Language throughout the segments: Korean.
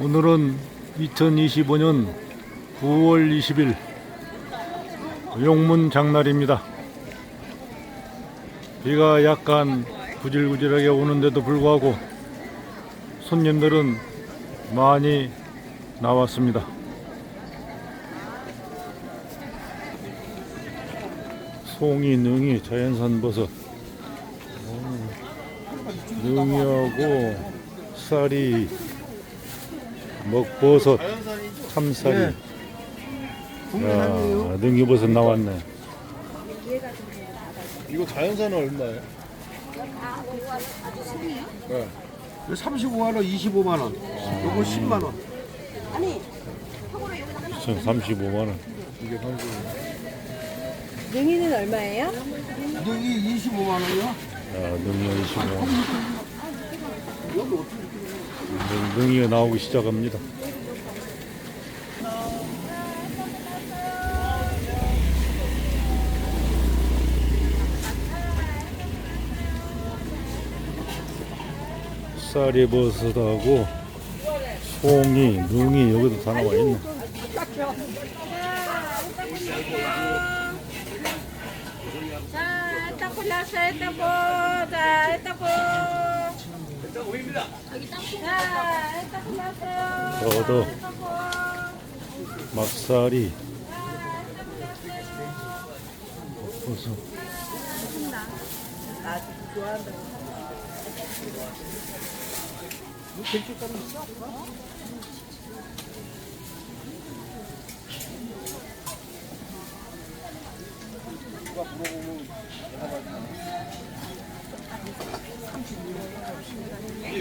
오늘은 2025년 9월 20일 용문 장날입니다. 비가 약간 구질구질하게 오는데도 불구하고 손님들은 많이 나왔습니다. 송이, 능이, 자연산 버섯, 어, 능이하고 쌀이, 먹버섯, 참쌀이, 네. 국내산이에요. 야, 능이버섯 나왔네. 이거 자연산은 얼마예요? 네. 35만 원, 25만 원. 요거 10만 원. 저 35만 원. 이게 35만 원. 능이는 얼마예요? 여기 25만 원이요? 야, 능이 25만 원. 능- 능이가 나오기 시작합니다. 쌀이 버섯하고 송이, 능이 여기도 다 나와 있네. 자, 골랐어, 에따 보. 자, 에따 저도 에따 보. 막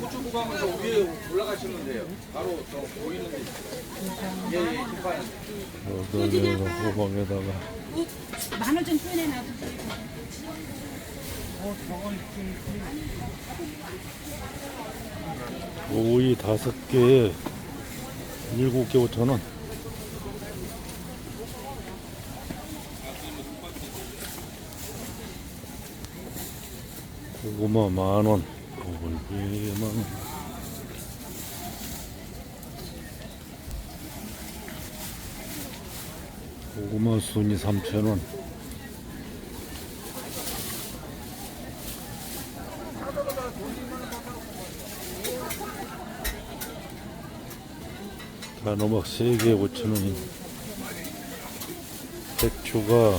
고추 구강에서 위에 올라가시면 돼요. 바로 저 보이는 데. 예, 예, 김밥. 여기다가 호박에다가 만원 좀 표현해 놔주세요. 오이 다섯 개에 일곱 개 오천 원. 고구마 만 원. 올게 만 원. 고구마 순이 삼천 원. 단호박 3개에 5천원인 배추가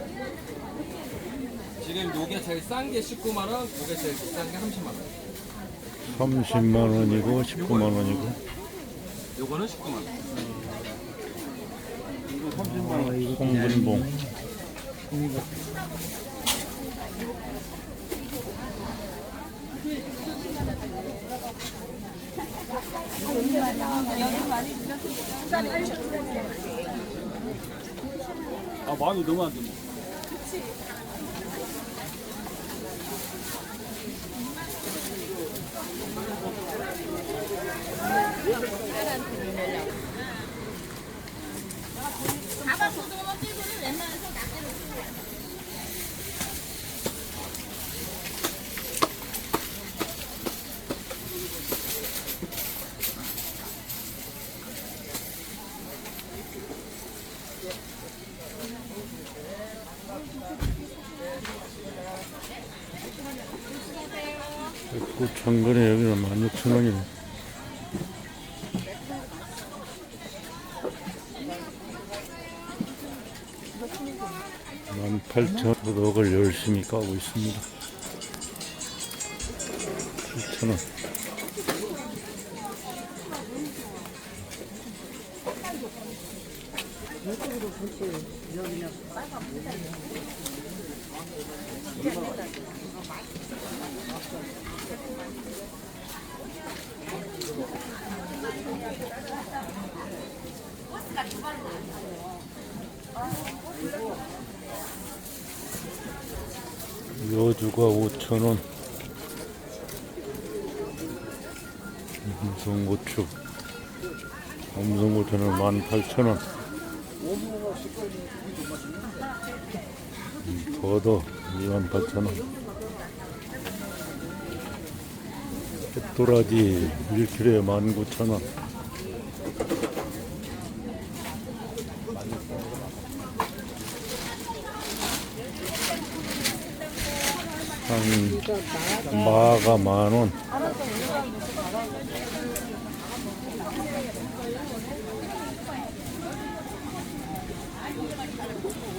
지금 요게 제일 싼 게 19만 원, 요게 제일 비싼 게 30만 원. 30만 원이고 19만 원이고 요거는 19만 원. 홍분봉 아, 마음이 너무 안 드네. 고창근에 여기는 16,000원이네. 18,000원을 열심히 까고 있습니다. 7,000원 유과 5,000원. 엄성고추. 엄성고추는 18,000원. 더더 28,000원. 햇도라지 1kg에 19,000원. 한 마가 만 원.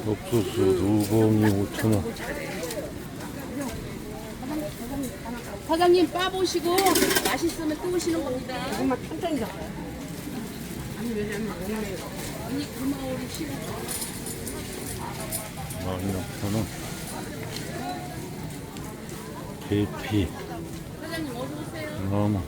옥수수 두 봉이 5천 원. 사장님 빠 보시고 맛있으면 또 오시는 겁니다. 정말 천천히 잡아. 언니 금화오리 시고 만 육천 원. 계피 사장님 어서 오세요. 너무